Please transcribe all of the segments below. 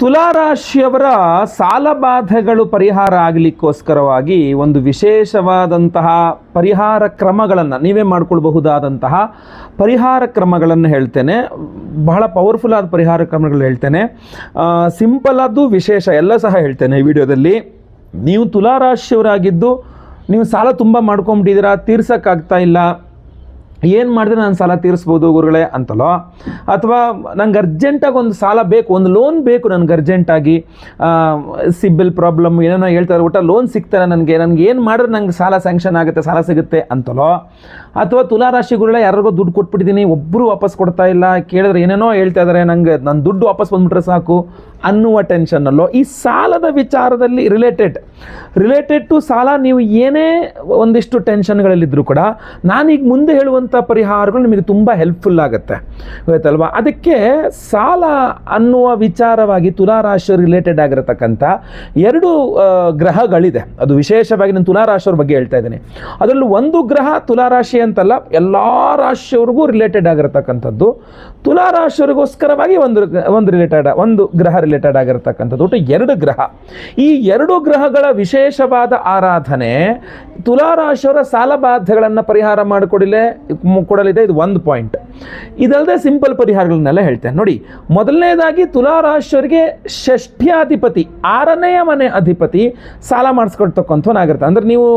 ತುಲಾರಾಶಿಯವರ ಸಾಲಬಾಧೆಗಳು ಪರಿಹಾರ ಆಗಲಿಕ್ಕೋಸ್ಕರವಾಗಿ ಒಂದು ವಿಶೇಷವಾದಂತಹ ಪರಿಹಾರ ಕ್ರಮಗಳನ್ನು ನೀವೇ ಮಾಡ್ಕೊಳ್ಬಹುದಾದಂತಹ ಪರಿಹಾರ ಕ್ರಮಗಳನ್ನು ಹೇಳ್ತೇನೆ. ಬಹಳ ಪವರ್ಫುಲ್ ಆದ ಪರಿಹಾರ ಕ್ರಮಗಳು ಹೇಳ್ತೇನೆ. ಸಿಂಪಲ್ ಆದ್ದು ವಿಶೇಷ ಎಲ್ಲ ಸಹ ಹೇಳ್ತೇನೆ ಈ ವಿಡಿಯೋದಲ್ಲಿ. ನೀವು ತುಲಾರಾಶಿಯವರಾಗಿದ್ದು ನೀವು ಸಾಲ ತುಂಬ ಮಾಡ್ಕೊಂಬಿಟ್ಟಿದ್ದೀರಾ ತೀರ್ಸೋಕ್ಕಾಗ್ತಾ ಇಲ್ಲ ಏನು ಮಾಡಿದ್ರೆ ನಾನು ಸಾಲ ತೀರಿಸ್ಬೋದು ಗುರುಗಳೇ ಅಂತಲೋ? ಅಥವಾ ನಂಗೆ ಅರ್ಜೆಂಟಾಗಿ ಒಂದು ಸಾಲ ಬೇಕು, ಒಂದು ಲೋನ್ ಬೇಕು ನನಗೆ ಅರ್ಜೆಂಟಾಗಿ ಸಿಬಿಲ್ ಪ್ರಾಬ್ಲಮ್ ಏನೇನೋ ಹೇಳ್ತಾರೆ ಒಟ್ಟ ಲೋನ್ ಸಿಗ್ತಾರೆ ನನಗೆ ನನಗೆ ಏನು ಮಾಡಿದ್ರೆ ನಂಗೆ ಸಾಲ ಸ್ಯಾಂಕ್ಷನ್ ಆಗುತ್ತೆ, ಸಾಲ ಸಿಗುತ್ತೆ ಅಂತಲೋ? ಅಥವಾ ತುಲಾರಾಶಿ ಗುರುಗಳೇ, ಯಾರಿಗೋ ದುಡ್ಡು ಕೊಟ್ಬಿಟ್ಟಿದ್ದೀನಿ ಒಬ್ಬರು ವಾಪಸ್ ಕೊಡ್ತಾ ಇಲ್ಲ, ಕೇಳಿದ್ರೆ ಏನೇನೋ ಹೇಳ್ತಾ ಇದ್ದಾರೆ ನಂಗೆ ನನ್ನ ದುಡ್ಡು ವಾಪಸ್ ಬಂದ್ಬಿಟ್ರೆ ಸಾಕು ಅನ್ನುವ ಟೆನ್ಷನ್ನಲ್ಲೋ ಈ ಸಾಲದ ವಿಚಾರದಲ್ಲಿ ರಿಲೇಟೆಡ್ ರಿಲೇಟೆಡ್ ಟು ಸಾಲ ನೀವು ಏನೇ ಒಂದಿಷ್ಟು ಟೆನ್ಷನ್ಗಳಲ್ಲಿದ್ದರೂ ಕೂಡ ನಾನೀಗ ಮುಂದೆ ಹೇಳುವಂಥ ಪರಿಹಾರಗಳು ನಿಮಗೆ ತುಂಬ ಹೆಲ್ಪ್ಫುಲ್ ಆಗುತ್ತೆ. ಗೊತ್ತಲ್ವಾ? ಅದಕ್ಕೆ ಸಾಲ ಅನ್ನುವ ವಿಚಾರವಾಗಿ ತುಲಾರಾಶಿ ರಿಲೇಟೆಡ್ ಆಗಿರತಕ್ಕಂಥ ಎರಡು ಗ್ರಹಗಳಿದೆ. ಅದು ವಿಶೇಷವಾಗಿ ನಾನು ತುಲಾರಾಶಿಯವ್ರ ಬಗ್ಗೆ ಹೇಳ್ತಾ ಇದ್ದೀನಿ. ಅದರಲ್ಲೂ ಒಂದು ಗ್ರಹ ತುಲಾರಾಶಿ ಅಂತಲ್ಲ, ಎಲ್ಲ ರಾಶಿಯವ್ರಿಗೂ ರಿಲೇಟೆಡ್ ಆಗಿರತಕ್ಕಂಥದ್ದು. ತುಲಾರಾಶಿಯವರಿಗೋಸ್ಕರವಾಗಿ ಒಂದು ಒಂದು ರಿಲೇಟೆಡ್ ಒಂದು ಗ್ರಹ ರಿಲೇಟೆಡ್ ಆಗಿರತಕ್ಕಂಥದ್ದು. ಒಟ್ಟು ಎರಡು ಗ್ರಹ. ಈ ಎರಡು ಗ್ರಹಗಳ ವಿಶೇಷವಾದ ಆರಾಧನೆ ತುಲಾರಾಶಿಯವರ ಸಾಲಬಾಧೆಗಳನ್ನು ಪರಿಹಾರ ಮಾಡಿಕೊಡಲೇ ಕೊಡಲಿದೆ. ಇದು ಒಂದು ಪಾಯಿಂಟ್ ಇದಲ್ಲದೆ ಸಿಂಪಲ್ ಪರಿಹಾರಗಳನ್ನೆಲ್ಲ ಹೇಳ್ತೇನೆ. ನೋಡಿ, ಮೊದಲನೇದಾಗಿ ತುಲಾರಾಶಿಯವರಿಗೆ ಷಷ್ಠ್ಯಾಧಿಪತಿ, ಆರನೆಯ ಮನೆ ಅಧಿಪತಿ ಸಾಲ ಮಾಡಿಸ್ಕೊಡ್ತಕ್ಕಂಥವನಾಗಿರ್ತಾನೆ. ಅಂದರೆ ನೀವು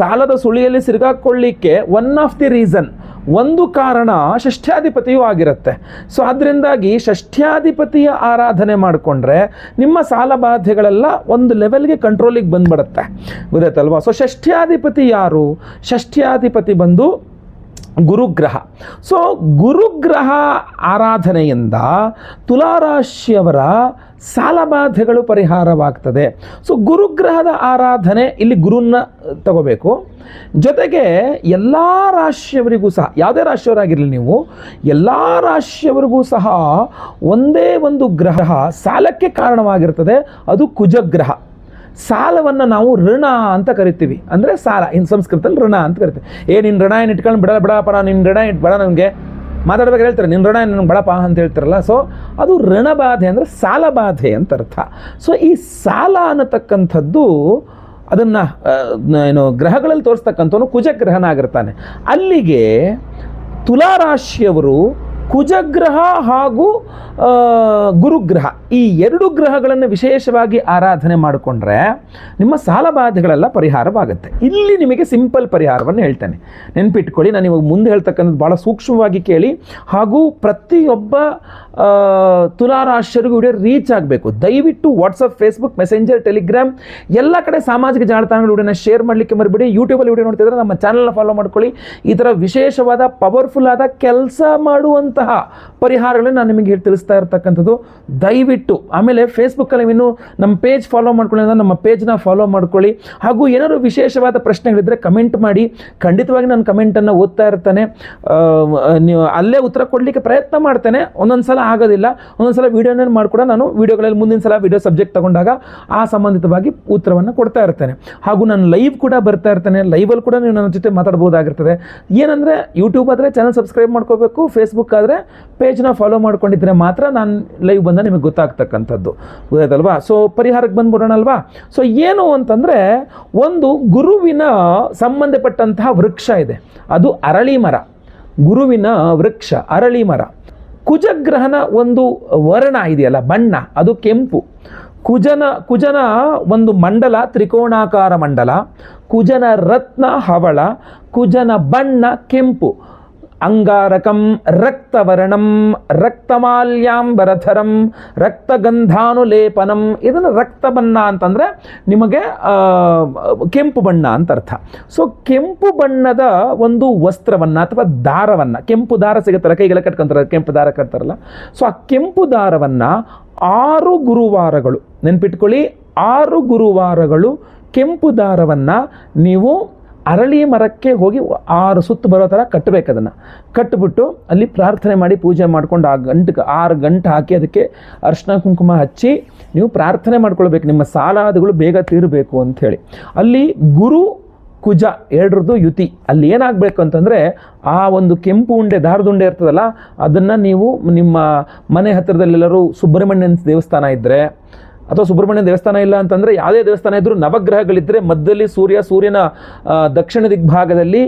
ಸಾಲದ ಸುಳಿಯಲ್ಲಿ ಸಿರುಗಾಕೊಳ್ಳಿಕ್ಕೆ ಒನ್ ಆಫ್ ದಿ ರೀಸನ್ ಒಂದು ಕಾರಣ ಷಷ್ಠ್ಯಾಧಿಪತಿಯೂ ಆಗಿರುತ್ತೆ. ಸೊ ಅದರಿಂದಾಗಿ ಷಷ್ಠ್ಯಾಧಿಪತಿಯ ಆರಾಧನೆ ಮಾಡಿಕೊಂಡ್ರೆ ನಿಮ್ಮ ಸಾಲ ಬಾಧೆಗಳೆಲ್ಲ ಒಂದು ಲೆವೆಲ್ಗೆ ಕಂಟ್ರೋಲಿಗೆ ಬಂದ್ಬಿಡುತ್ತೆ. ಗೊತ್ತಾಯ್ತಲ್ವಾ? ಸೊ ಷಷ್ಠ್ಯಾಧಿಪತಿ ಯಾರು? ಷಷ್ಠ್ಯಾಧಿಪತಿ ಬಂದು ಗುರುಗ್ರಹ. ಸೊ ಗುರುಗ್ರಹ ಆರಾಧನೆಯಿಂದ ತುಲಾರಾಶಿಯವರ ಸಾಲಬಾಧೆಗಳು ಪರಿಹಾರವಾಗ್ತದೆ. ಸೊ ಗುರುಗ್ರಹದ ಆರಾಧನೆ ಇಲ್ಲಿ ಗುರುನ್ನ ತಗೋಬೇಕು. ಜೊತೆಗೆ ಎಲ್ಲ ರಾಶಿಯವರಿಗೂ ಸಹ, ಯಾವುದೇ ರಾಶಿಯವರಾಗಿರಲಿ ನೀವು, ಎಲ್ಲ ರಾಶಿಯವರಿಗೂ ಸಹ ಒಂದೇ ಒಂದು ಗ್ರಹ ಸಾಲಕ್ಕೆ ಕಾರಣವಾಗಿರ್ತದೆ. ಅದು ಕುಜಗ್ರಹ. ಸಾಲವನ್ನು ನಾವು ಋಣ ಅಂತ ಕರಿತೀವಿ. ಅಂದರೆ ಸಾಲ, ಇನ್ ಸಂಸ್ಕೃತದಲ್ಲಿ ಋಣ ಅಂತ ಕರಿತೀವಿ. ಏ ನಿನ್ನ ಋಣ ಏನು ಇಟ್ಕೊಂಡು ಬಿಡ ಬಿಡಪ್ಪ ನಿನ್ನ ಋಣ ಇಟ್ಬೇಡ ನನಗೆ ಮಾತಾಡ್ಬೇಕಾದ್ರೆ ಹೇಳ್ತಾರೆ. ನಿನ್ನ ಋಣ ನನಗೆ ಬಡಪ ಅಂತ ಹೇಳ್ತಾರಲ್ಲ. ಸೊ ಅದು ಋಣಬಾಧೆ ಅಂದರೆ ಸಾಲ ಬಾಧೆ ಅಂತ ಅರ್ಥ. ಸೊ ಈ ಸಾಲ ಅನ್ನತಕ್ಕಂಥದ್ದು ಅದನ್ನು ಏನು, ಗ್ರಹಗಳಲ್ಲಿ ತೋರಿಸ್ತಕ್ಕಂಥವನು ಕುಜಗ್ರಹನಾಗಿರ್ತಾನೆ. ಅಲ್ಲಿಗೆ ತುಲಾರಾಶಿಯವರು ಕುಜಗ್ರಹ ಹಾಗೂ ಗುರುಗ್ರಹ. ಈ ಎರಡು ಗ್ರಹಗಳನ್ನು ವಿಶೇಷವಾಗಿ ಆರಾಧನೆ ಮಾಡಿಕೊಂಡ್ರೆ ನಿಮ್ಮ ಸಾಲ ಬಾಧೆಗಳೆಲ್ಲ ಪರಿಹಾರವಾಗುತ್ತೆ. ಇಲ್ಲಿ ನಿಮಗೆ ಸಿಂಪಲ್ ಪರಿಹಾರವನ್ನು ಹೇಳ್ತೇನೆ. ನೆನ್ಪಿಟ್ಕೊಳ್ಳಿ, ನಾನು ಇವಾಗ ಮುಂದೆ ಹೇಳ್ತಕ್ಕಂಥದ್ದು ಭಾಳ ಸೂಕ್ಷ್ಮವಾಗಿ ಕೇಳಿ. ಹಾಗೂ ಪ್ರತಿಯೊಬ್ಬ ತುಲಾರಾಶ್ಯರಿಗೂ ವಿಡಿಯೋ ರೀಚ್ ಆಗಬೇಕು. ದಯವಿಟ್ಟು ವಾಟ್ಸಪ್ ಫೇಸ್ಬುಕ್ ಮೆಸೆಂಜರ್ ಟೆಲಿಗ್ರಾಮ್ ಎಲ್ಲ ಕಡೆ ಸಾಮಾಜಿಕ ಜಾಲತಾಣಗಳ ಶೇರ್ ಮಾಡಲಿಕ್ಕೆ ಮರಿಬಿಡಿ. ಯೂಟ್ಯೂಬಲ್ಲಿ ವಿಡಿಯೋ ನೋಡ್ತಿದ್ರೆ ನಮ್ಮ ಚಾನಲ್ನ ಫಾಲೋ ಮಾಡ್ಕೊಳ್ಳಿ. ಈ ಥರ ವಿಶೇಷವಾದ ಪವರ್ಫುಲ್ ಆದ ಕೆಲಸ ಮಾಡುವಂತಹ ಪರಿಹಾರಗಳನ್ನು ನಾನು ನಿಮಗೆ ಹೇಳಿ ತಿಳಿಸ್ತಾ ಇರ್ತಕ್ಕಂಥದ್ದು, ದಯವಿಟ್ಟು ಆಮೇಲೆ ಫೇಸ್ಬುಕ್ಕಲ್ಲಿ ಇನ್ನೂ ನಮ್ಮ ಪೇಜ್ ಫಾಲೋ ಮಾಡ್ಕೊಳ್ಳಿ ನಮ್ಮ ಪೇಜ್ನ ಫಾಲೋ ಮಾಡ್ಕೊಳ್ಳಿ. ಹಾಗೂ ಏನಾದರೂ ವಿಶೇಷವಾದ ಪ್ರಶ್ನೆಗಳಿದ್ದರೆ ಕಮೆಂಟ್ ಮಾಡಿ. ಖಂಡಿತವಾಗಿ ನಾನು ಕಮೆಂಟನ್ನು ಓದ್ತಾ ಇರ್ತಾನೆ. ನೀವು ಅಲ್ಲೇ ಉತ್ತರ ಕೊಡಲಿಕ್ಕೆ ಪ್ರಯತ್ನ ಮಾಡ್ತೇನೆ. ಒಂದೊಂದು ಸಲ ಆಗೋದಿಲ್ಲ. ಒಂದೊಂದು ಸಲ ವೀಡಿಯೋನೇ ಮಾಡ್ಕೊಡ ನಾನು ವೀಡಿಯೋಗಳಲ್ಲಿ ಮುಂದಿನ ಸಲ ವೀಡಿಯೋ ಸಬ್ಜೆಕ್ಟ್ ತಗೊಂಡಾಗ ಆ ಸಂಬಂಧಿತವಾಗಿ ಉತ್ತರವನ್ನು ಕೊಡ್ತಾ ಇರ್ತೇನೆ. ಹಾಗೂ ನಾನು ಲೈವ್ ಕೂಡ ಬರ್ತಾ ಇರ್ತೇನೆ. ಲೈವಲ್ಲಿ ಕೂಡ ನೀವು ನನ್ನ ಜೊತೆ ಮಾತಾಡ್ಬೋದಾಗಿರ್ತದೆ. ಏನಂದರೆ ಯೂಟ್ಯೂಬ್ ಆದರೆ ಚಾನಲ್ ಸಬ್ಸ್ಕ್ರೈಬ್ ಮಾಡ್ಕೋಬೇಕು. ಫೇಸ್ಬುಕ್ ಆದರೆ ಪೇಜ್ನ ಫಾಲೋ ಮಾಡ್ಕೊಂಡಿದ್ರೆ ಮಾತ್ರ ನಾನು ಲೈವ್ ಬಂದ ನಿಮಗೆ ಗೊತ್ತಾಗ್ತಕ್ಕಂಥದ್ದು. ಗೊತ್ತಾಯ್ತಲ್ವಾ? ಸೊ ಪರಿಹಾರಕ್ಕೆ ಬಂದ್ಬಿಡೋಣ ಅಲ್ವಾ ಸೊ ಏನು ಅಂತಂದರೆ, ಒಂದು ಗುರುವಿನ ಸಂಬಂಧಪಟ್ಟಂತಹ ವೃಕ್ಷ ಇದೆ. ಅದು ಅರಳಿ ಮರ. ಗುರುವಿನ ವೃಕ್ಷ, ಅರಳಿ ಮರ. ಕುಜಗ್ರಹನ ಒಂದು ವರ್ಣ ಇದೆಯಲ್ಲ, ಬಣ್ಣ, ಅದು ಕೆಂಪು. ಕುಜನ ಕುಜನ ಒಂದು ಮಂಡಲ, ತ್ರಿಕೋಣಾಕಾರ ಮಂಡಲ. ಕುಜನ ರತ್ನ ಹವಳ, ಕುಜನ ಬಣ್ಣ ಕೆಂಪು. ಅಂಗಾರಕಂ ರಕ್ತವರ್ಣಂ ರಕ್ತಮಾಲ್ಯಾಂಬರಧರಂ ರಕ್ತಗಂಧಾನುಲೇಪನಂ. ಇದನ್ನು ರಕ್ತ ಬಣ್ಣ ಅಂತಂದರೆ ನಿಮಗೆ ಕೆಂಪು ಬಣ್ಣ ಅಂತ ಅರ್ಥ. ಸೊ ಕೆಂಪು ಬಣ್ಣದ ಒಂದು ವಸ್ತ್ರವನ್ನು ಅಥವಾ ದಾರವನ್ನು, ಕೆಂಪು ದಾರ ಸಿಗುತ್ತಲ್ಲ, ಕೈಗೆಲ್ಲ ಕಟ್ಕೊಂತಾರೆ, ಕೆಂಪು ದಾರ ಕಟ್ತಾರಲ್ಲ. ಸೊ ಆ ಕೆಂಪು ದಾರವನ್ನು ಆರು ಗುರುವಾರಗಳು, ನೆನ್ಪಿಟ್ಕೊಳ್ಳಿ, ಆರು ಗುರುವಾರಗಳು ಕೆಂಪು ದಾರವನ್ನು ನೀವು ಅರಳಿ ಮರಕ್ಕೆ ಹೋಗಿ ಆರು ಸುತ್ತು ಬರೋ ಥರ ಕಟ್ಟಬೇಕು ಅದನ್ನು. ಕಟ್ಟಿಬಿಟ್ಟು ಅಲ್ಲಿ ಪ್ರಾರ್ಥನೆ ಮಾಡಿ ಪೂಜೆ ಮಾಡ್ಕೊಂಡು ಆ ಗಂಟೆಗೆ ಆರು ಗಂಟು ಹಾಕಿ ಅದಕ್ಕೆ ಅರ್ಶಿನ ಕುಂಕುಮ ಹಚ್ಚಿ ನೀವು ಪ್ರಾರ್ಥನೆ ಮಾಡ್ಕೊಳ್ಬೇಕು. ನಿಮ್ಮ ಸಾಲಾದಗಳು ಬೇಗ ತೀರಬೇಕು ಅಂಥೇಳಿ. ಅಲ್ಲಿ ಗುರು ಕುಜ ಎರಡರದ್ದು ಯುತಿ. ಅಲ್ಲಿ ಏನಾಗಬೇಕು ಅಂತಂದರೆ ಆ ಒಂದು ಕೆಂಪು ಉಂಡೆ ದಾರದುಂಡೆ ಇರ್ತದಲ್ಲ, ಅದನ್ನು ನೀವು ನಿಮ್ಮ ಮನೆ ಹತ್ತಿರದಲ್ಲೆಲ್ಲರೂ ಸುಬ್ರಹ್ಮಣ್ಯನ ದೇವಸ್ಥಾನ ಇದ್ದರೆ ಅಥವಾ ಸುಬ್ರಹ್ಮಣ್ಯ ದೇವಸ್ಥಾನ ಇಲ್ಲ ಅಂತಂದರೆ ಯಾವುದೇ ದೇವಸ್ಥಾನ ಇದ್ದರೂ ನವಗ್ರಹಗಳಿದ್ದರೆ ಮಧ್ಯದಲ್ಲಿ ಸೂರ್ಯ, ಸೂರ್ಯನ ದಕ್ಷಿಣ ದಿಗ್ಭಾಗದಲ್ಲಿ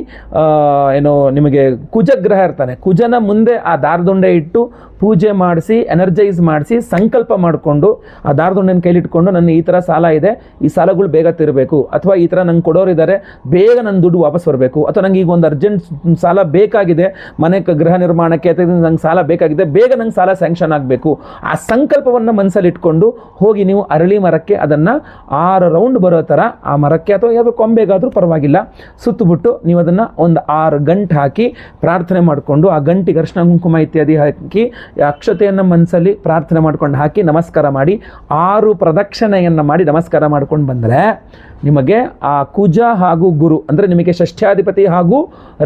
ಏನು ನಿಮಗೆ ಕುಜಗ್ರಹ ಇರ್ತಾನೆ. ಕುಜನ ಮುಂದೆ ಆ ದಾರದುಂಡೆ ಇಟ್ಟು ಪೂಜೆ ಮಾಡಿಸಿ ಎನರ್ಜೈಸ್ ಮಾಡಿಸಿ, ಸಂಕಲ್ಪ ಮಾಡಿಕೊಂಡು, ಆ ದಾರದುಂಡೆನ ಕೈಲಿಟ್ಕೊಂಡು ನನ್ನ ಈ ಥರ ಸಾಲ ಇದೆ, ಈ ಸಾಲಗಳು ಬೇಗ ತಿರಬೇಕು, ಅಥವಾ ಈ ಥರ ನಂಗೆ ಕೊಡೋರಿದ್ದಾರೆ ಬೇಗ ನನ್ನ ದುಡ್ಡು ವಾಪಸ್ ಬರಬೇಕು, ಅಥವಾ ನಂಗೆ ಈಗ ಒಂದು ಅರ್ಜೆಂಟ್ ಸಾಲ ಬೇಕಾಗಿದೆ, ಮನೆ ಗೃಹ ನಿರ್ಮಾಣಕ್ಕೆ ಅಥವಾ ನಂಗೆ ಸಾಲ ಬೇಕಾಗಿದೆ, ಬೇಗ ನಂಗೆ ಸಾಲ ಸ್ಯಾಂಕ್ಷನ್ ಆಗಬೇಕು, ಆ ಸಂಕಲ್ಪವನ್ನು ಮನಸ್ಸಲ್ಲಿ ಇಟ್ಕೊಂಡು ಹೋಗಿ ನೀವು ಅರಳಿ ಮರಕ್ಕೆ ಅದನ್ನು ಆರು ರೌಂಡ್ ಬರೋ ಥರ, ಆ ಮರಕ್ಕೆ ಅಥವಾ ಯಾವುದೋ ಕೊಂಬೆಗಾದರೂ ಪರವಾಗಿಲ್ಲ, ಸುತ್ತಬಿಟ್ಟು ನೀವು ಅದನ್ನು ಒಂದು ಆರು ಗಂಟೆ ಹಾಕಿ ಪ್ರಾರ್ಥನೆ ಮಾಡಿಕೊಂಡು, ಆ ಗಂಟಿಗೆ ಅರ್ಶನ ಕುಂಕುಮ ಇತ್ಯಾದಿ ಹಾಕಿ ಅಕ್ಷತೆಯನ್ನು ಮನಸ್ಸಲ್ಲಿ ಪ್ರಾರ್ಥನೆ ಮಾಡ್ಕೊಂಡು ಹಾಕಿ ನಮಸ್ಕಾರ ಮಾಡಿ ಆರು ಪ್ರದಕ್ಷಿಣೆಯನ್ನು ಮಾಡಿ ನಮಸ್ಕಾರ ಮಾಡ್ಕೊಂಡು ಬಂದರೆ ನಿಮಗೆ ಆ ಕುಜ ಹಾಗೂ ಗುರು, ಅಂದರೆ ನಿಮಗೆ ಷಷ್ಠ್ಯಾಧಿಪತಿ ಹಾಗೂ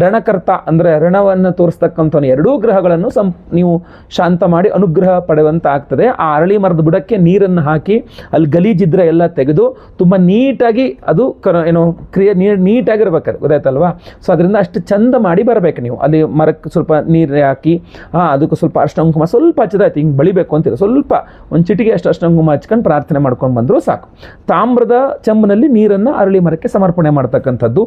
ರಣಕರ್ತ, ಅಂದರೆ ರಣವನ್ನು ತೋರಿಸ್ತಕ್ಕಂಥವನು ಎರಡೂ ಗ್ರಹಗಳನ್ನು ಸಂ, ನೀವು ಶಾಂತ ಮಾಡಿ ಅನುಗ್ರಹ ಪಡೆಯುವಂತ ಆಗ್ತದೆ ಆ ಅರಳಿ ಮರದ ಬುಡಕ್ಕೆ ನೀರನ್ನು ಹಾಕಿ ಅಲ್ಲಿ ಗಲೀಜಿದ್ರೆ ಎಲ್ಲ ತೆಗೆದು ತುಂಬ ನೀಟಾಗಿ ಅದು ಕರ, ಏನು ಕ್ರಿಯೆ ನೀರು ನೀಟಾಗಿರ್ಬೇಕಾದ್ರೆ, ಗೊತ್ತಾಯ್ತಲ್ವಾ? ಸೊ ಅದರಿಂದ ಅಷ್ಟು ಚಂದ ಮಾಡಿ ಬರಬೇಕು ನೀವು. ಅಲ್ಲಿ ಮರಕ್ಕೆ ಸ್ವಲ್ಪ ನೀರು ಹಾಕಿ ಹಾಂ ಅದಕ್ಕೂ ಸ್ವಲ್ಪ ಅಷ್ಟಂಕುಮ ಸ್ವಲ್ಪ ಹಚ್ಚದಾಯ್ತು ಹಿಂಗೆ ಬಳಿಬೇಕು ಅಂತಿಲ್ಲ ಸ್ವಲ್ಪ ಒಂದು ಚಿಟಿಗೆ ಅಷ್ಟು ಅಷ್ಟಂಕುಮ ಹಚ್ಕೊಂಡು ಪ್ರಾರ್ಥನೆ ಮಾಡ್ಕೊಂಡು ಬಂದರೂ ಸಾಕು. ತಾಮ್ರದ ಚೆಂಬಿನಲ್ಲಿ ನೀರನ್ನು ಅರಳಿ ಮರಕ್ಕೆ ಸಮರ್ಪಣೆ ಮಾಡ್ತಕ್ಕಂಥದ್ದು.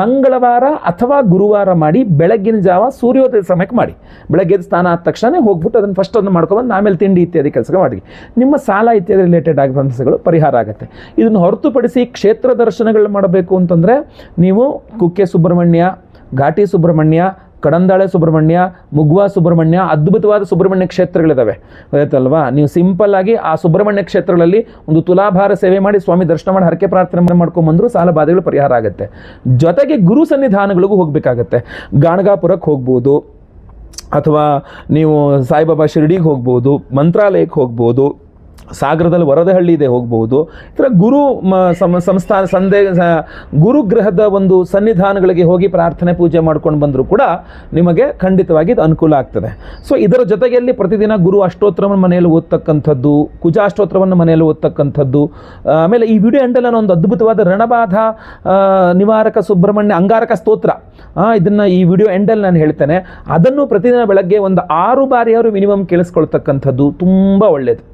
ಮಂಗಳವಾರ ಅಥವಾ ಗುರುವಾರ ಮಾಡಿ, ಬೆಳಗ್ಗಿನ ಜಾವ ಸೂರ್ಯೋದಯ ಸಮಯಕ್ಕೆ ಮಾಡಿ. ಬೆಳಗ್ಗೆ ಸ್ನಾನ ಆದ ತಕ್ಷಣ ಹೋಗ್ಬಿಟ್ಟು ಅದನ್ನು ಫಸ್ಟ್ ಅದನ್ನು ಮಾಡ್ಕೊಬಂದು, ಆಮೇಲೆ ತಿಂಡಿ ಇತ್ಯಾದಿ ಕೆಲಸ ಮಾಡಿ. ನಿಮ್ಮ ಸಾಲ ಇತ್ಯಾದಿ ರಿಲೇಟೆಡ್ ಆಗಿ ಸಮಸ್ಯೆಗಳು ಪರಿಹಾರ ಆಗುತ್ತೆ. ಇದನ್ನು ಹೊರತುಪಡಿಸಿ ಕ್ಷೇತ್ರ ದರ್ಶನಗಳು ಮಾಡಬೇಕು ಅಂತಂದರೆ, ನೀವು ಕುಕ್ಕೆ ಸುಬ್ರಹ್ಮಣ್ಯ, ಘಾಟಿ ಸುಬ್ರಹ್ಮಣ್ಯ ಕಡಂದಾಳೆ ಸುಬ್ರಹ್ಮಣ್ಯ, ಮುಗ್ವಾ ಸುಬ್ರಹ್ಮಣ್ಯ, ಅದ್ಭುತವಾದ ಸುಬ್ರಹ್ಮಣ್ಯ ಕ್ಷೇತ್ರಗಳಿದ್ದಾವೆ ಗೊತ್ತಾಯ್ತಲ್ವಾ? ನೀವು ಸಿಂಪಲ್ ಆಗಿ ಆ ಸುಬ್ರಹ್ಮಣ್ಯ ಕ್ಷೇತ್ರಗಳಲ್ಲಿ ಒಂದು ತುಲಾಭಾರ ಸೇವೆ ಮಾಡಿ ಸ್ವಾಮಿ ದರ್ಶನ ಮಾಡಿ ಹರಕೆ ಪ್ರಾರ್ಥನೆ ಮಾಡ್ಕೊಂಬಂದ್ರು ಸಾಲ ಬಾಧೆಗಳು ಪರಿಹಾರ ಆಗುತ್ತೆ. ಜೊತೆಗೆ ಗುರು ಸನ್ನಿಧಾನಗಳಿಗೂ ಹೋಗಬೇಕಾಗತ್ತೆ. ಗಾಣಗಾಪುರಕ್ಕೆ ಹೋಗ್ಬೋದು, ಅಥವಾ ನೀವು ಸಾಯಿಬಾಬಾ ಶಿರಡಿಗೆ ಹೋಗ್ಬೋದು, ಮಂತ್ರಾಲಯಕ್ಕೆ ಹೋಗ್ಬೋದು ಸಾಗರದಲ್ಲಿ ವರದಹಳ್ಳಿ ಇದೆ ಹೋಗಬಹುದು. ಈ ಥರ ಗುರು ಸಮ, ಸಂಸ್ಥಾನ, ಸಂದೇ ಗುರುಗ್ರಹದ ಒಂದು ಸನ್ನಿಧಾನಗಳಿಗೆ ಹೋಗಿ ಪ್ರಾರ್ಥನೆ ಪೂಜೆ ಮಾಡ್ಕೊಂಡು ಬಂದರೂ ಕೂಡ ನಿಮಗೆ ಖಂಡಿತವಾಗಿ ಇದು ಅನುಕೂಲ ಆಗ್ತದೆ. ಸೊ ಇದರ ಜೊತೆಯಲ್ಲಿ ಪ್ರತಿದಿನ ಗುರು ಅಷ್ಟೋತ್ರವನ್ನು ಮನೆಯಲ್ಲಿ ಓದ್ತಕ್ಕಂಥದ್ದು, ಕುಜಾಷ್ಟೋತ್ರವನ್ನು ಮನೆಯಲ್ಲಿ ಓದ್ತಕ್ಕಂಥದ್ದು, ಆಮೇಲೆ ಈ ವಿಡಿಯೋ ಎಂಡಲ್ಲಿ ನಾನು ಒಂದು ಅದ್ಭುತವಾದ ರಣಬಾಧ ನಿವಾರಕ ಸುಬ್ರಹ್ಮಣ್ಯ ಅಂಗಾರಕ ಸ್ತೋತ್ರ ಇದನ್ನು ಈ ವಿಡಿಯೋ ಎಂಡಲ್ಲಿ ನಾನು ಹೇಳ್ತೇನೆ. ಅದನ್ನು ಪ್ರತಿದಿನ ಬೆಳಗ್ಗೆ ಒಂದು ಆರು ಬಾರಿಯಾರು ಮಿನಿಮಮ್ ಕೇಳಿಸ್ಕೊಳ್ತಕ್ಕಂಥದ್ದು ತುಂಬ ಒಳ್ಳೆಯದು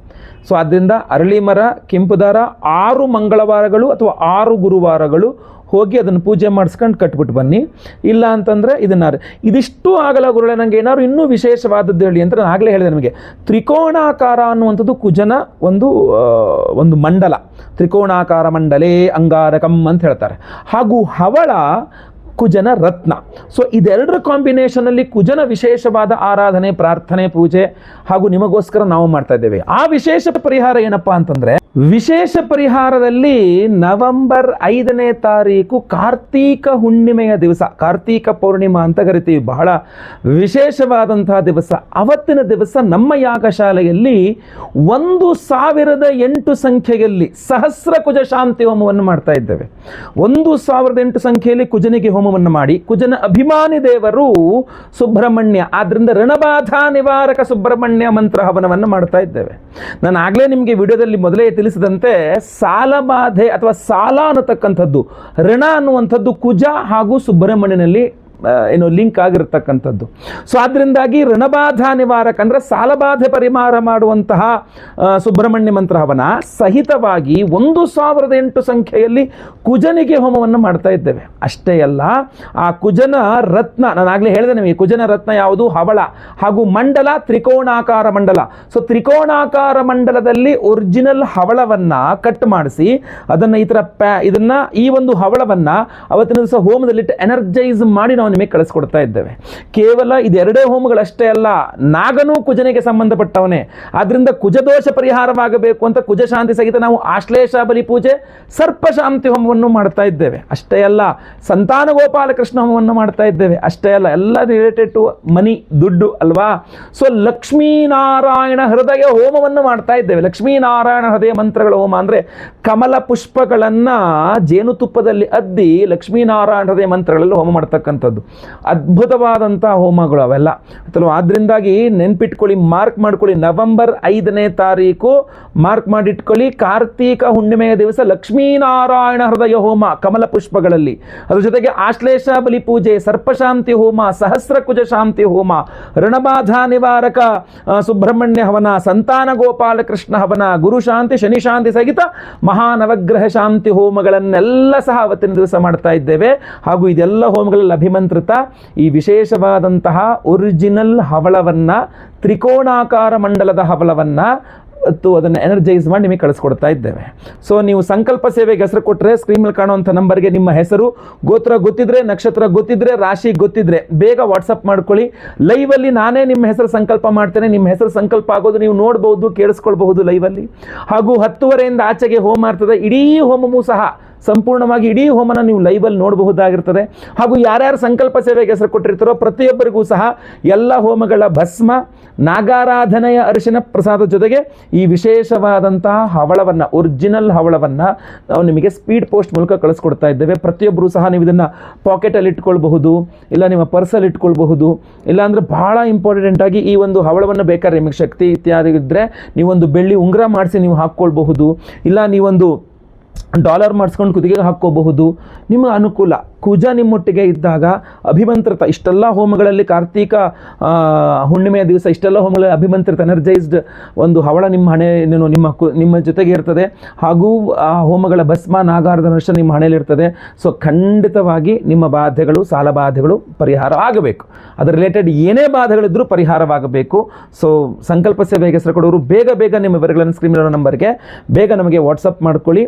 ಸೊ ಆದ್ದರಿಂದ ಅರಳಿ ಮರ, ಕೆಂಪು ಆರು ಮಂಗಳವಾರಗಳು ಅಥವಾ ಆರು ಗುರುವಾರಗಳು ಹೋಗಿ ಅದನ್ನು ಪೂಜೆ ಮಾಡಿಸ್ಕೊಂಡು ಕಟ್ಬಿಟ್ಟು ಬನ್ನಿ. ಇಲ್ಲ ಅಂತಂದರೆ ಇದನ್ನು ಇದಿಷ್ಟು ಆಗಲ್ಲ ಗುರುಳೆ ನನಗೆ ಏನಾದ್ರು ಇನ್ನೂ ವಿಶೇಷವಾದದ್ದು ಹೇಳಿ ಅಂತ ನಾನು ಆಗಲೇ ಹೇಳಿದೆ ನಿಮಗೆ. ತ್ರಿಕೋಣಾಕಾರ ಅನ್ನುವಂಥದ್ದು ಕುಜನ ಒಂದು ಒಂದು ಮಂಡಲ. ತ್ರಿಕೋಣಾಕಾರ ಮಂಡಲೇ ಅಂಗಾರಕಂ ಅಂತ ಹೇಳ್ತಾರೆ. ಹಾಗೂ ಹವಳ ಕುಜನ ರತ್ನ. ಸೊ ಇದೆರಡರ ಕಾಂಬಿನೇಷನಲ್ಲಿ ಕುಜನ ವಿಶೇಷವಾದ ಆರಾಧನೆ, ಪ್ರಾರ್ಥನೆ, ಪೂಜೆ ಹಾಗೂ ನಿಮಗೋಸ್ಕರ ನಾವು ಮಾಡ್ತಾ ಇದ್ದೇವೆ. ಆ ವಿಶೇಷ ಪರಿಹಾರ ಏನಪ್ಪಾ ಅಂತಂದ್ರೆ, ವಿಶೇಷ ಪರಿಹಾರದಲ್ಲಿ ನವೆಂಬರ್ ಐದನೇ ತಾರೀಕು ಕಾರ್ತೀಕ ಹುಣ್ಣಿಮೆಯ ದಿವಸ, ಕಾರ್ತೀಕ ಪೌರ್ಣಿಮಾ ಅಂತ ಕರಿತೀವಿ. ಬಹಳ ವಿಶೇಷವಾದಂತಹ ದಿವಸ. ಅವತ್ತಿನ ದಿವಸ ನಮ್ಮ ಯಾಗಶಾಲೆಯಲ್ಲಿ ಒಂದು ಸಾವಿರದ ಎಂಟು ಸಂಖ್ಯೆಯಲ್ಲಿ ಸಹಸ್ರ ಕುಜ ಶಾಂತಿ ಹೋಮವನ್ನು ಮಾಡ್ತಾ ಇದ್ದೇವೆ. ಒಂದು ಸಾವಿರದ ಎಂಟು ಸಂಖ್ಯೆಯಲ್ಲಿ ಕುಜನಿಗೆ ಹೋಮವನ್ನು ಮಾಡಿ ಕುಜನ ಅಭಿಮಾನಿ ದೇವರು ಸುಬ್ರಹ್ಮಣ್ಯ. ಆದ್ದರಿಂದ ಋಣಬಾಧಾ ನಿವಾರಕ ಸುಬ್ರಹ್ಮಣ್ಯ ಮಂತ್ರ ಹವನವನ್ನು ಮಾಡ್ತಾ ಇದ್ದೇವೆ. ನಾನು ಆಗಲೇ ನಿಮಗೆ ವಿಡಿಯೋದಲ್ಲಿ ಮೊದಲೇ ತಿಳಿಸಿದಂತೆ ಸಾಲ ಬಾಧೆ ಅಥವಾ ಸಾಲ ಅನ್ನತಕ್ಕಂಥದ್ದು, ಋಣ ಅನ್ನುವಂಥದ್ದು ಕುಜ ಹಾಗೂ ಸುಬ್ರಹ್ಮಣ್ಯನಲ್ಲಿ ಏನು ಲಿಂಕ್ ಆಗಿರ್ತಕ್ಕಂಥದ್ದು. ಸೊ ಆದ್ದರಿಂದಾಗಿ ಋಣಬಾಧ ನಿವಾರಕ ಅಂದರೆ ಸಾಲಬಾಧೆ ಪರಿಹಾರ ಮಾಡುವಂತಹ ಸುಬ್ರಹ್ಮಣ್ಯ ಮಂತ್ರ ಹವನ ಸಹಿತವಾಗಿ ಒಂದು ಸಾವಿರದ ಎಂಟು ಸಂಖ್ಯೆಯಲ್ಲಿ ಕುಜನಿಗೆ ಹೋಮವನ್ನು ಮಾಡ್ತಾ ಇದ್ದೇವೆ. ಅಷ್ಟೇ ಅಲ್ಲ, ಆ ಕುಜನ ರತ್ನ, ನಾನು ಆಗಲೇ ಹೇಳಿದೆ ನಿಮಗೆ, ಕುಜನ ರತ್ನ ಯಾವುದು? ಹವಳ ಹಾಗೂ ಮಂಡಲ, ತ್ರಿಕೋಣಾಕಾರ ಮಂಡಲ. ಸೊ ತ್ರಿಕೋಣಾಕಾರ ಮಂಡಲದಲ್ಲಿ ಒರಿಜಿನಲ್ ಹವಳವನ್ನ ಕಟ್ ಮಾಡಿಸಿ, ಅದನ್ನು ಈ ಥರ ಪ್ಯಾ, ಇದನ್ನ ಈ ಒಂದು ಹವಳವನ್ನ ಅವತ್ತಿನ ದಿವಸ ಹೋಮದಲ್ಲಿಟ್ಟು ಎನರ್ಜೈಸ್ ಮಾಡಿ ನಾವು ನಿಮಗೆ ಕಳಿಸ್ಕೊಡ್ತಾ ಇದ್ದೇವೆ. ಕೇವಲ ಇದೆರಡೇ ಹೋಮಗಳಷ್ಟೇ ಅಲ್ಲ, ನಾಗನೂ ಕುಜನಿಗೆ ಸಂಬಂಧಪಟ್ಟವನೇ. ಆದ್ದರಿಂದ ಕುಜದೋಷ ಪರಿಹಾರವಾಗಬೇಕು ಅಂತ ಕುಜ ಶಾಂತಿ ಸಹಿತ ನಾವು ಆಶ್ಲೇಷ ಬಲಿ ಪೂಜೆ ಸರ್ಪಶಾಂತಿ ಹೋಮವನ್ನು ಮಾಡ್ತಾ ಇದ್ದೇವೆ. ಅಷ್ಟೇ ಅಲ್ಲ, ಸಂತಾನ ಗೋಪಾಲಕೃಷ್ಣ ಹೋಮವನ್ನು ಮಾಡ್ತಾ ಇದ್ದೇವೆ. ಅಷ್ಟೇ ಅಲ್ಲ, ಎಲ್ಲ ರಿಲೇಟೆಡ್ ಟು ಮನಿ, ದುಡ್ಡು ಅಲ್ವಾ? ಸೊ ಲಕ್ಷ್ಮೀನಾರಾಯಣ ಹೃದಯ ಹೋಮವನ್ನು ಮಾಡ್ತಾ ಇದ್ದೇವೆ. ಲಕ್ಷ್ಮೀನಾರಾಯಣ ಹೃದಯ ಮಂತ್ರಗಳ ಹೋಮ ಅಂದ್ರೆ ಕಮಲ ಪುಷ್ಪಗಳನ್ನ ಜೇನುತುಪ್ಪದಲ್ಲಿ ಅದ್ದಿ ಲಕ್ಷ್ಮೀನಾರಾಯಣ ಹೃದಯ ಮಂತ್ರಗಳಲ್ಲಿ ಹೋಮ ಮಾಡ್ತಕ್ಕಂಥದ್ದು. ಮಾಡುವಂಥದ್ದು ಅದ್ಭುತವಾದಂಥ ಹೋಮಗಳು ಅವೆಲ್ಲ. ಅಥವಾ ಆದ್ದರಿಂದಾಗಿ ನೆನ್ಪಿಟ್ಕೊಳ್ಳಿ, ಮಾರ್ಕ್ ಮಾಡ್ಕೊಳ್ಳಿ. ನವೆಂಬರ್ ಐದನೇ ತಾರೀಕು ಮಾರ್ಕ್ ಮಾಡಿಟ್ಕೊಳ್ಳಿ. ಕಾರ್ತೀಕ ಹುಣ್ಣಿಮೆಯ ದಿವಸ ಲಕ್ಷ್ಮೀನಾರಾಯಣ ಹೃದಯ ಹೋಮ ಕಮಲ ಪುಷ್ಪಗಳಲ್ಲಿ. ಅದ್ರ ಜೊತೆಗೆ ಆಶ್ಲೇಷ ಬಲಿ ಪೂಜೆ, ಸರ್ಪಶಾಂತಿ ಹೋಮ, ಸಹಸ್ರಕುಜ ಶಾಂತಿ ಹೋಮ ಋಣಬಾಧಾ ನಿವಾರಕ ಸುಬ್ರಹ್ಮಣ್ಯ ಹವನ, ಸಂತಾನ ಗೋಪಾಲ ಕೃಷ್ಣ ಹವನ, ಗುರು ಶಾಂತಿ, ಶನಿ ಶಾಂತಿ ಸಹಿತ ಮಹಾನವಗ್ರಹ ಶಾಂತಿ ಹೋಮಗಳನ್ನೆಲ್ಲ ಸಹ ಅವತ್ತಿನ ದಿವಸ ಮಾಡ್ತಾ ಇದ್ದೇವೆ. ಹಾಗೂ ಇದೆಲ್ಲ ಹೋಮಗಳಲ್ಲಿ ಅಭಿಮಂತ್ರಿತ ಈ ವಿಶೇಷವಾದಂತಹ ಒರಿಜಿನಲ್ ಹವಳವನ್ನ, ತ್ರಿಕೋಣಾಕಾರ ಮಂಡಲದ ಹವಳವನ್ನ ಮತ್ತು ಅದನ್ನು ಎನರ್ಜೈಸ್ ಮಾಡಿ ನಿಮಗೆ ಕಳಿಸ್ಕೊಡ್ತಾ ಇದ್ದೇವೆ. ಸೊ ನೀವು ಸಂಕಲ್ಪ ಸೇವೆಗೆ ಹೆಸರು ಕೊಟ್ಟರೆ ಸ್ಕ್ರೀನ್ ಮೇಲೆ ಕಾಣುವಂಥ ನಂಬರ್ಗೆ ನಿಮ್ಮ ಹೆಸರು, ಗೋತ್ರ ಗೊತ್ತಿದ್ರೆ, ನಕ್ಷತ್ರ ಗೊತ್ತಿದ್ರೆ, ರಾಶಿ ಗೊತ್ತಿದ್ರೆ, ಬೇಗ ವಾಟ್ಸಪ್ ಮಾಡ್ಕೊಳ್ಳಿ. ಲೈವಲ್ಲಿ ನಾನೇ ನಿಮ್ಮ ಹೆಸರು ಸಂಕಲ್ಪ ಮಾಡ್ತೇನೆ. ನಿಮ್ಮ ಹೆಸರು ಸಂಕಲ್ಪ ಆಗೋದು ನೀವು ನೋಡ್ಬೋದು, ಕೇಳಿಸ್ಕೊಳ್ಬಹುದು ಲೈವಲ್ಲಿ ಹಾಗೂ ಹತ್ತುವರೆಯಿಂದ ಆಚೆಗೆ ಹೋಮ ಇರ್ತದೆ ಇಡೀ ಹೋಮವೂ ಸಹ ಸಂಪೂರ್ಣವಾಗಿ ಇಡೀ ಹೋಮನ ನೀವು ಲೈವಲ್ಲಿ ನೋಡಬಹುದಾಗಿರ್ತದೆ. ಹಾಗೂ ಯಾರ್ಯಾರು ಸಂಕಲ್ಪ ಸೇವೆಗೆ ಹೆಸರು ಕೊಟ್ಟಿರ್ತಾರೋ ಪ್ರತಿಯೊಬ್ಬರಿಗೂ ಸಹ ಎಲ್ಲ ಹೋಮಗಳ ಭಸ್ಮ, ನಾಗಾರಾಧನೆಯ ಅರಿಶಿನ ಪ್ರಸಾದ ಜೊತೆಗೆ ಈ ವಿಶೇಷವಾದಂತಹ ಹವಳವನ್ನು ಒರಿಜಿನಲ್ ಹವಳವನ್ನು ನಾವು ನಿಮಗೆ ಸ್ಪೀಡ್ ಪೋಸ್ಟ್ ಮೂಲಕ ಕಳಿಸ್ಕೊಡ್ತಾ ಇದ್ದೇವೆ. ಪ್ರತಿಯೊಬ್ಬರು ಸಹ ನೀವು ಇದನ್ನು ಪಾಕೆಟಲ್ಲಿ ಇಟ್ಕೊಳ್ಬಹುದು, ಇಲ್ಲ ನಿಮ್ಮ ಪರ್ಸಲ್ಲಿ ಇಟ್ಕೊಳ್ಬಹುದು, ಇಲ್ಲ ಬಹಳ ಭಾಳ ಇಂಪಾರ್ಟೆಂಟ್ ಆಗಿ ಈ ಒಂದು ಹವಳವನ್ನು ಬೇಕಾದ್ರೆ ನಿಮಗೆ ಶಕ್ತಿ ಇತ್ಯಾದಿ ಇದ್ದರೆ ನೀವೊಂದು ಬೆಳ್ಳಿ ಉಂಗುರ ಮಾಡಿಸಿ ನೀವು ಹಾಕ್ಕೊಳ್ಬಹುದು, ಇಲ್ಲ ನೀವೊಂದು ಡಾಲರ್ ಮಾಡಿಸ್ಕೊಂಡು ಕುದಿಗೆ ಹಾಕ್ಕೋಬಹುದು. ನಿಮ್ಮ ಅನುಕೂಲ. ಕುಜ ನಿಮ್ಮೊಟ್ಟಿಗೆ ಇದ್ದಾಗ ಅಭಿಮಂತ್ರಿತ, ಇಷ್ಟೆಲ್ಲ ಹೋಮಗಳಲ್ಲಿ ಕಾರ್ತೀಕ ಹುಣ್ಣಿಮೆಯ ದಿವಸ ಇಷ್ಟೆಲ್ಲ ಹೋಮಗಳಲ್ಲಿ ಅಭಿಮಂತ್ರಿತ ಎನರ್ಜೈಸ್ಡ್ ಒಂದು ಹವಳ ನಿಮ್ಮ ಹಣೆ ನಿಮ್ಮ ಕು, ನಿಮ್ಮ ಜೊತೆಗೆ ಇರ್ತದೆ. ಹಾಗೂ ಆ ಹೋಮಗಳ ಭಸ್ಮ ನಾಗಾರದ ನಷ್ಟ ನಿಮ್ಮ ಹಣೆಯಲ್ಲಿರ್ತದೆ ಸೊ ಖಂಡಿತವಾಗಿ ನಿಮ್ಮ ಬಾಧೆಗಳು, ಸಾಲ ಬಾಧೆಗಳು ಪರಿಹಾರ ಆಗಬೇಕು. ಅದರ ರಿಲೇಟೆಡ್ ಏನೇ ಬಾಧೆಗಳಿದ್ದರೂ ಪರಿಹಾರವಾಗಬೇಕು. ಸೊ ಸಂಕಲ್ಪ ಸೇವೆಗೆ ಹೆಸರು ಕೊಡೋರು ಬೇಗ ಬೇಗ ನಿಮ್ಮ ವಿವರಗಳನ್ನು ಸ್ಕ್ರೀನ್ ಇರೋ ನಂಬರ್ಗೆ ಬೇಗ ನಮಗೆ ವಾಟ್ಸಪ್ ಮಾಡ್ಕೊಳ್ಳಿ.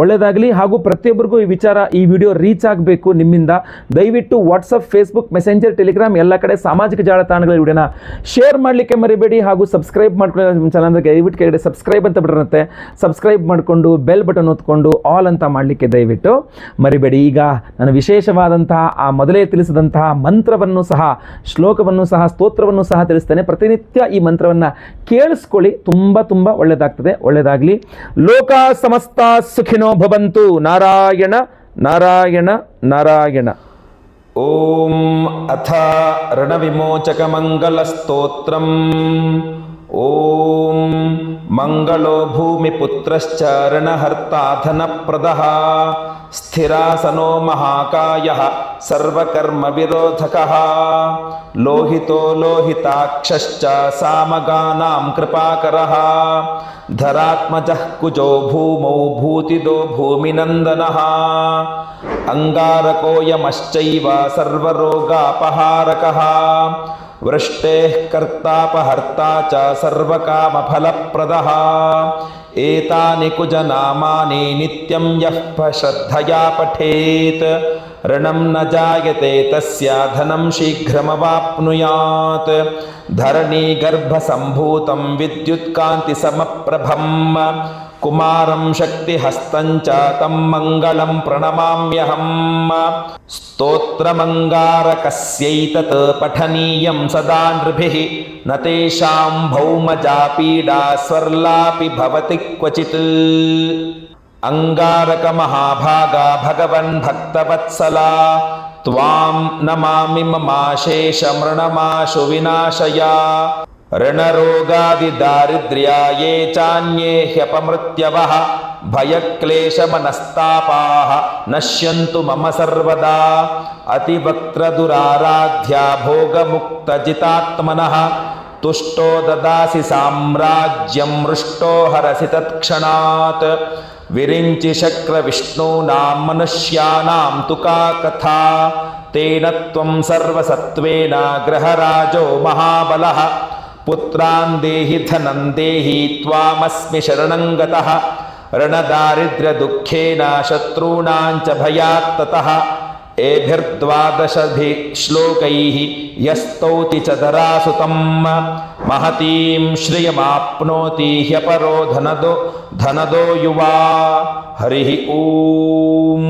ಒಳ್ಳೆಯದಾಗಲಿ ಹಾಗೂ ಪ್ರತಿಯೊಬ್ಬರಿಗೂ ಈ ವಿಚಾರ, ಈ ವಿಡಿಯೋ ರೀಚ್ ಆಗಬೇಕು. ನಿಮ್ಮಿಂದ. ದಯವಿಟ್ಟು ವಾಟ್ಸಪ್ ಫೇಸ್ಬುಕ್ ಮೆಸೆಂಜರ್ ಟೆಲಿಗ್ರಾಮ್ ಎಲ್ಲ ಕಡೆ ಸಾಮಾಜಿಕ ಜಾಲತಾಣಗಳಲ್ಲಿ ವಿಡಿಯೋನ ಶೇರ್ ಮಾಡಲಿಕ್ಕೆ ಮರಿಬೇಡಿ ಹಾಗೂ ಸಬ್ಸ್ಕ್ರೈಬ್ ಮಾಡ್ಕೊಳ್ಳಿ ನಮ್ಮ ಚಾನಲ್ಗೆ ದಯವಿಟ್ಟು ಕೆಳಗಡೆ ಸಬ್ಸ್ಕ್ರೈಬ್ ಅಂತ ಬಿಟ್ಟಿರುತ್ತೆ ಸಬ್ಸ್ಕ್ರೈಬ್ ಮಾಡಿಕೊಂಡು ಬೆಲ್ ಬಟನ್ ಹೊತ್ಕೊಂಡು ಆಲ್ ಅಂತ ಮಾಡಲಿಕ್ಕೆ ದಯವಿಟ್ಟು ಮರಿಬೇಡಿ. ಈಗ ನಾನು ವಿಶೇಷವಾದಂತಹ ಆ ಮೊದಲೇ ತಿಳಿಸಿದಂತಹ ಮಂತ್ರವನ್ನು ಸಹ, ಶ್ಲೋಕವನ್ನು ಸಹ, ಸ್ತೋತ್ರವನ್ನು ಸಹ ತಿಳಿಸ್ತೇನೆ. ಪ್ರತಿನಿತ್ಯ ಈ ಮಂತ್ರವನ್ನು ಕೇಳಿಸ್ಕೊಳ್ಳಿ. ತುಂಬ ತುಂಬ ಒಳ್ಳೆಯದಾಗ್ತದೆ ಒಳ್ಳೆಯದಾಗಲಿ ಲೋಕ ಸಮಸ್ತ ಸುಖಿನೋ ಭವಂತು. ನಾರಾಯಣ నారాయణ నారాయణ. ఓం అథ రణవిమోచకమంగళస్తోత్రం. ఓం మంగళో భూమిపుత్రశ్చారణహర్తాధనప్రద స్థిరాసనో మహాకాయ. ಮಹಾಕಾಯಃ ಸರ್ವಕರ್ಮವಿರೋಧಕಃ ಲೋಹಿತೋ ಲೋಹಿತಾಕ್ಷಶ್ಚ ಸಾಮಗಾನಾಂ ಕೃಪಾಕರಃ ಧರಾತ್ಮಜಃ ಕುಜೋ ಭೂಮೌ ಭೂತಿದೋ ಭೂಮಿನಂದನಃ ಅಂಗಾರಕೋಯಮಶ್ಚೈವ ಸರ್ವರೋಗಾಪಹಾರಕಃ ವೃಷ್ಟೇಃ ಕರ್ತಾಪಹರ್ತಾ ಚ ಸರ್ವಕಾಮಫಲಪ್ರದಃ ಏತಾನಿ ಕುಜನಾಮಾನಿ ನಿತ್ಯಂ ಯಃ ಶ್ರದ್ಧಯಾ ಪಠೇತ್ ऋणम न जायते तस्य धनं शीघ्रमवाप्नुयात्। धरणी गर्भसम्भूतं विद्युत्कान्तिसमप्रभं कुमारं शक्तिहस्तञ्च तं मङ्गलं प्रणमाम्यहम्। स्तोत्रमङ्गारकस्यैतत् पठनीयं सदा नृभिः। न तेषां भौमजापीडा स्वर्लापि भवति क्वचित्। అంగారక మహాభాగా భగవన్ భక్తవత్సలా త్వాం నమామి మమాశేషమృణమాశు వినాశయా ऋणरोगादि दारिद्र्याये चान्ये ह्यपमृत्यवः भयक्लेशमनस्तापाः नश्यन्तु मम सर्वदा अतिवक्त्रदुराराध्या भोगमुक्तजितात्मनः तुष्टो ददासि साम्राज्यं मृष्टो हरसि तत्क्षणात् विरिञ्चिशक्रविष्णूनां मनुष्याणां तु का कथा? तेन त्वं सर्वसत्त्वेन ग्रहराजो महाबलः। पुत्रान् देहि धनं देहि त्वामस्मि शरणं गतः। रणदारिद्र्यदुःखेन शत्रूणां च भयात्ततः ఏభిర్ద్వాదశధి శ్లోకై యస్తౌతి చదరాసుతం మహతీం శ్రియమాప్నోతి హ్యపరో ధనదో ధనదో యువా హరి ఓం